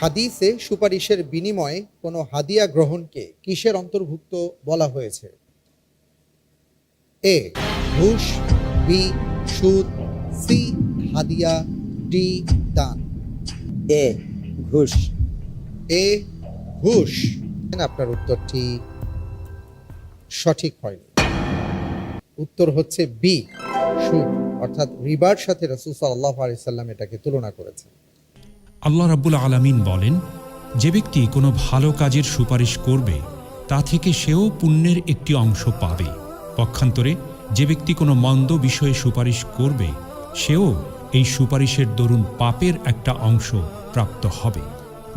হাদিসে সুপারিশের বিনিময়ে কোনো হাদিয়া গ্রহণকে কিসের অন্তর্ভুক্ত বলা হয়েছে? এ ঘুষ বি সুদ সি হাদিয়া ডি দান। এ ঘুষ। এ ঘুষ। আপনার উত্তরটি সঠিক হয়নি। উত্তর হচ্ছে বি সুদ। অর্থাৎ রিবার সাথে রসুল সাল্লাহ আলাইসাল্লাম এটাকে তুলনা করেছেন। আল্লাহ রাব্বুল আলামিন বলেন, যে ব্যক্তি কোনো ভালো কাজের সুপারিশ করবে, তা থেকে সেও পুণ্যের একটি অংশ পাবে। পক্ষান্তরে, যে ব্যক্তি কোনো মন্দ বিষয়ে সুপারিশ করবে, সেও এই সুপারিশের দরুন পাপের একটা অংশ প্রাপ্ত হবে।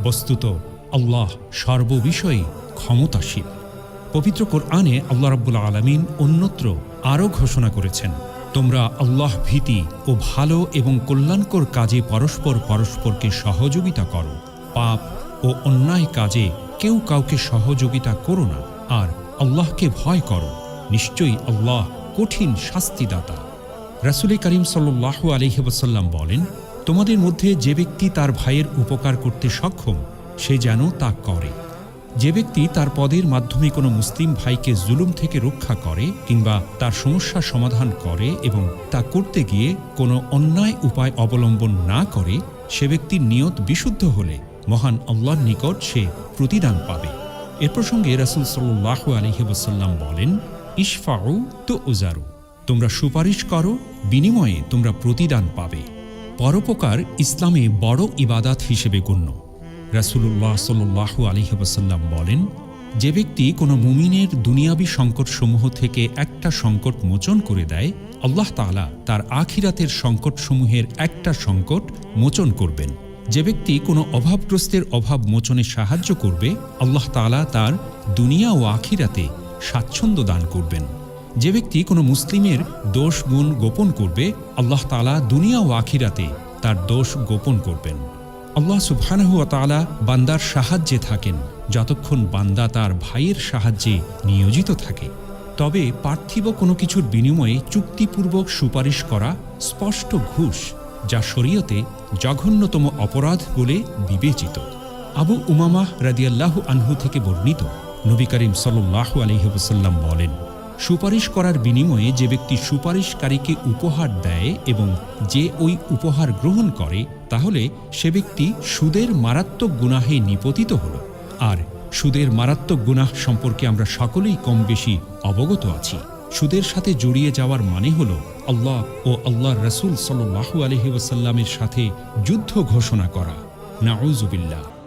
বস্তুত, আল্লাহ সর্ববিষয়ে ক্ষমতাশীল। পবিত্র কোরআনে আল্লাহ রাব্বুল আলামিন অন্যত্র আরও ঘোষণা করেছেন তোমরা আল্লাহ ভীতি ও ভালো এবং কল্যাণকর কাজে পরস্পর পরস্পরকে সহযোগিতা করো। পাপ ও অন্যায় কাজে কেউ কাউকে সহযোগিতা করো না, আর আল্লাহকে ভয় করো। নিশ্চয়ই আল্লাহ কঠিন শাস্তিদাতা। রাসুল করিম সাল্লাহ আলহিবাসাল্লাম বলেন, তোমাদের মধ্যে যে ব্যক্তি তার ভাইয়ের উপকার করতে সক্ষম, সে যেন তা করে। যে ব্যক্তি তার পদের মাধ্যমে কোনো মুসলিম ভাইকে জুলুম থেকে রক্ষা করে কিংবা তার সমস্যা সমাধান করে এবং তা করতে গিয়ে কোনো অন্যায় উপায় অবলম্বন না করে, সে ব্যক্তির নিয়ত বিশুদ্ধ হলে মহান আল্লাহর নিকট সে প্রতিদান পাবে। এ প্রসঙ্গে রাসুল সাল্লাহ আলহিবাসাল্লাম বলেন, ইশফাউ তো উজারু তোমরা সুপারিশ করো, বিনিময়ে তোমরা প্রতিদান পাবে। পরোপকার ইসলামে বড় ইবাদাত হিসেবে গণ্য। রাসুল্লাহ সাল্লাহ আলহিবাসাল্লাম বলেন, যে ব্যক্তি কোনো মুমিনের দুনিয়াবি সংকটসমূহ থেকে একটা সংকট মোচন করে দেয়, আল্লাহ তাআলা তার আখিরাতের সংকটসমূহের একটা সংকট মোচন করবেন। যে ব্যক্তি কোনো অভাবগ্রস্তের অভাব মোচনে সাহায্য করবে, আল্লাহ তাআলা তার দুনিয়া ও আখিরাতে স্বাচ্ছন্দ্য দান করবেন। যে ব্যক্তি কোনো মুসলিমের দোষ গুণ গোপন করবে, আল্লাহ তাআলা দুনিয়া ও আখিরাতে তার দোষ গোপন করবেন। আল্লাহ সুবহানাহু ওয়া তাআলা বান্দার সাহায্যে থাকেন, যতক্ষণ বান্দা তার ভাইয়ের সাহায্যে নিয়োজিত থাকে। তবে পার্থিব কোনো কিছুর বিনিময়ে চুক্তিপূর্বক সুপারিশ করা স্পষ্ট ঘুষ, যা শরীয়তে জঘন্যতম অপরাধ বলে বিবেচিত। আবু উমামাহ রাদিয়াল্লাহু আনহু থেকে বর্ণিত, নবী করিম সাল্লাল্লাহু আলাইহি ওয়াসাল্লাম বলেন সুপারিশ করার বিনিময়ে যে ব্যক্তি সুপারিশকারীকে উপহার দেয় এবং যে ওই উপহার গ্রহণ করে, তাহলে সে ব্যক্তি সুদের মারাত্মক গুনাহে নিপতিত হল। আর সুদের মারাত্মক গুনাহ সম্পর্কে আমরা সকলেই কম বেশি অবগত আছি। সুদের সাথে জড়িয়ে যাওয়ার মানে হল আল্লাহ ও আল্লাহ রসুল সাল্লাহু আলহি ওয়াসাল্লামের সাথে যুদ্ধ ঘোষণা করা। নাউজুবিল্লাহ